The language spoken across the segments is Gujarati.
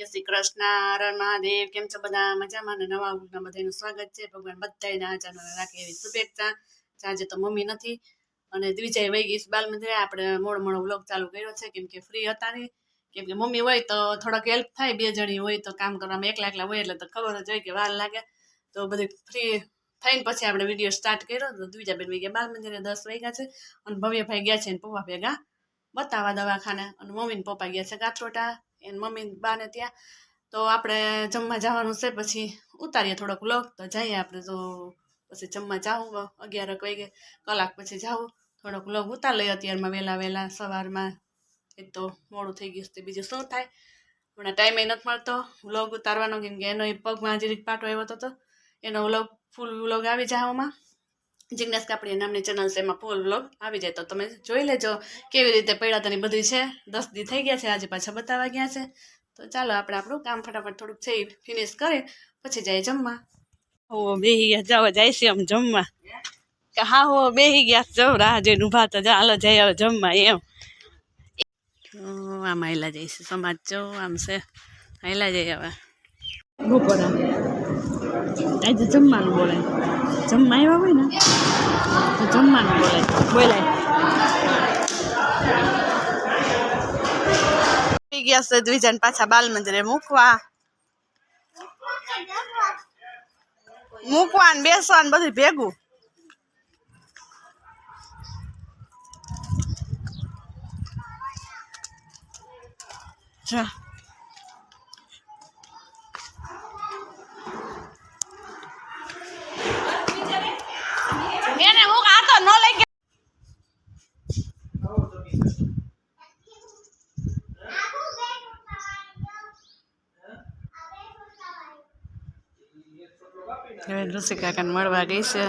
જય શ્રી કૃષ્ણ હરણ મહાદેવ, કેમ છો બધા? મજામાં ને નવા ઉગના બધાનું સ્વાગત છે. ભગવાન બધાને આચાર રાખે એવી શુભેચ્છા. આજે તો મમ્મી નથી, અને દ્વિજય વહી ગઈ બાલ મંદિરે આપણે મોડો મોડો વ્લોગ ચાલુ કર્યો છે, કેમ કે ફ્રી હતા નહીં. કેમ કે મમ્મી હોય તો થોડોક હેલ્પ થાય, બે જણી હોય તો કામ કરવામાં એકલા એકલા હોય એટલે તો ખબર જ હોય કે વાર લાગે. તો બધી ફ્રી થઈને પછી આપણે વીડિયો સ્ટાર્ટ કર્યો. તો દ્વિજા બેન વૈગ્યા બાલ મંદિરે દસ વાગ્યા છે. અને ભવ્યભાઈ ગયા છે ને પપ્પા ભેગા બતાવવા દવાખાને. અને મમ્મી ને પપ્પા ગયા છે ગાંઠોટા. એને મમ્મી બાને ત્યાં. તો આપણે જમવા જવાનું છે, પછી ઉતારીએ થોડોક વ્લોગ. તો જઈએ આપણે તો પછી જમવા જાવું અગિયાર વાગે. કલાક પછી જાવું થોડોક વ્લોગ ઉતાર લઈએ. અત્યારમાં વહેલા વહેલા સવારમાં એ તો મોડું થઈ ગયું છે બીજું શું થાય? હમણાં ટાઈમે નથી મળતો વ્લોગ ઉતારવાનો, કેમ કે એનો પગમાં હજી પાટો આવ્યો હતો તો એનો વ્લોગ, ફૂલ વ્લોગ આવી જાય જિજ્ઞાસ કાપડી નામની ચેનલ છે એમાં ફૂલ વ્લોગ આવી જાય તો તમે જોઈ લેજો કેવી રીતે પડ્યા તની બધી છે દસ દી થઈ ગયા છે આજે પાછા બતાવવા ગયા છે તો ચાલો આપણે આપણું કામ ફટાફટ થોડુંક છે ફિનિશ કરી પછી જાય જમવા ઓ બેહી ગયા જાવ જાય છે આમ જમવા કે હા હો બેહી ગયા જવ રાહ જોઈને ઊભા તો જા હાલો જાય હવે જમવા એમ આમ હાઈલા જઈશ સમાજ જો આમ છે હાઈલા જઈ હવે બપોરા આજે જમવાનું બોલાય જમવા આવ્યા હોય ને, તો જમવાનું બોલાય બોલાય ગયા છે દ્વિજન પાછા બાલ મંદિરે મૂકવા. મૂકવા ને બેસવા ને બધું ભેગું. જા એને હું આ તો ન લઈ ગયા હવે ઋષિ કાકાને મળવા ગઈ છે.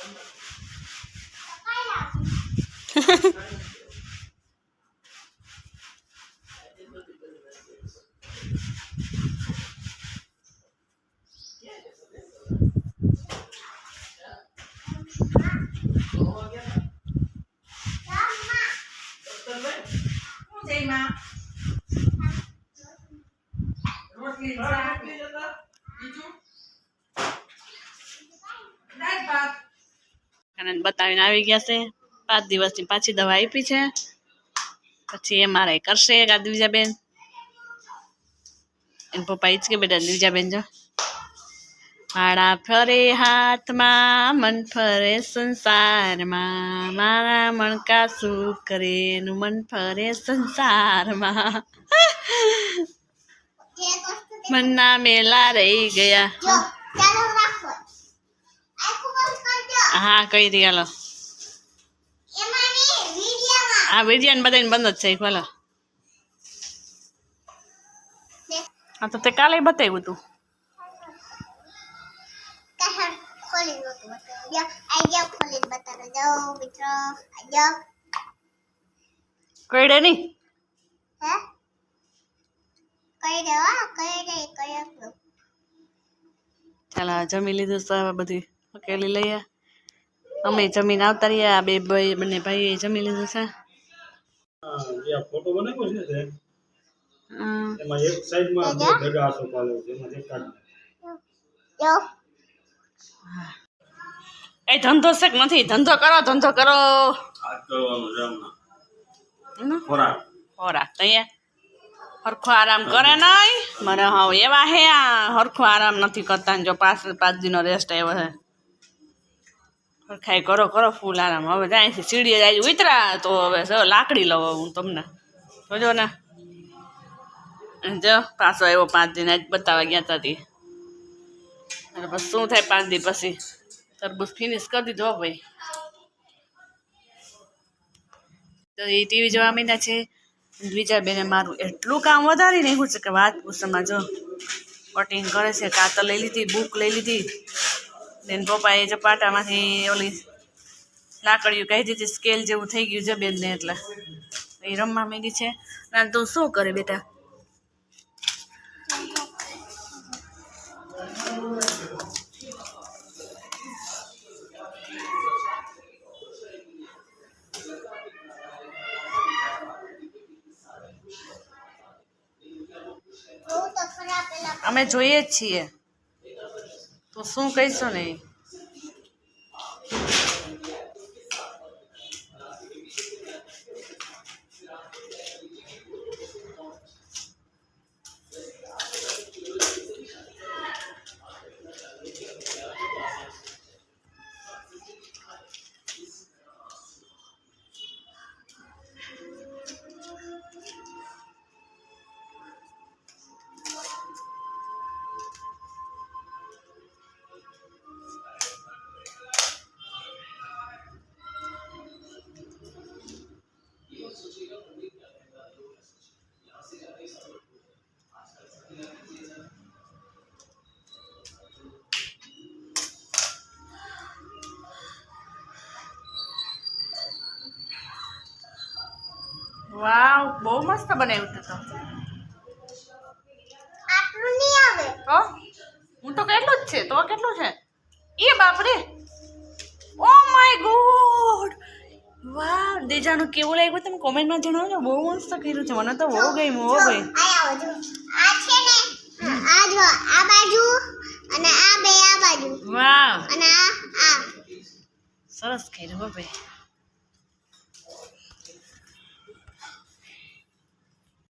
Thank તો બતાવીને આવી ગયા છે. પાંચ દિવસની પાછી દવા આપી છે. પછી એ મારે કરશે આ દ્વિજાબેન એમ પપ્પા જ કે બેટા દ્વિજાબેન જો. માળા ફરે હાથમાં મન ફરે સંસારમાં. મારા મણકા શું કરે એનું મન ફરે સંસારમાં. મનના મેલા રહી ગયા. હા કઈ દી હાલો. આ વિડિયાને બધાને બંધ જ છે, ભલે. હા, તો તે કાલે બતાવ્યું તું. કઈ કઈડે નહીં ચાલો જમી લીધું હવે બધી ઉકેલી લઈએ. અમે જમીન આવતા રહ્યા બે ભાઈ, બંને ભાઈએ જમી લીધું છે. જે આ ફોટો બનાવ્યો છે ને? એમાં એક સાઈડમાં બે ભેગા આસો પાડે છે એમાં દેખાડ યો એ ધંધો શેક નથી ધંધો કરો ધંધો કરો. આજ કરવાનું છે હમણાં ખોરાક. ખોરાક તૈયાર હરખો આરામ કરે નહીં. મને હા એવા હે આ હરખો આરામ નથી કરતા જો પાંચ પાંચ દિનો રેસ્ટ આવ્યો છે. હરખાઈ કરો કરો ફૂલ આરામ. હવે છે સીડીએ જાય ઉતરા તો હવે જો લાકડી લઉં હું તમને. જોજો ને. જો પાછો આવ્યો પાંચ દિન, આજ બતાવવા ગયા હતા અને પછી શું થાય પાંચ દી પછી? તરબૂચ ફિનિશ કરી દીધો ભાઈ. તો એ ટીવી જોવા માંડ્યા છે. બીજા બેને મારું એટલું કામ વધારી નાખ્યું છે કે વાત પૂછમાં જો. કટિંગ કરે છે, કાતર લઈ લીધી બુક લઈ લીધી. બેન પપ્પાએ પાટામાંથી ઓલી લાકડીયું કહી દીધી સ્કેલ જેવું થઈ ગયું છે બેનને એટલે. એ રમવા માંગી છે. ના, તું શું કરે બેટા? અમે જોઈએ જ છીએ. તો શું કહીશો ને? વાવ બહુ મસ્ત બનાવ્યું તે તો. આટલું નહીં આવે. તો હું તો કેટલું જ છે તો કેટલું છે? એ બાપરે. Oh my God! વાવ દેજાનું કેવું લાગ્યું તમે કોમેન્ટમાં જણાવજો. બહુ મસ્ત કર્યું છે મને તો બહુ ગમ્યું હો ભાઈ. આ છે ને આ જો આ બાજુ અને આ બે આ બાજુ. વાવ. અને આ આ. સરસ કર્યું ભાઈ.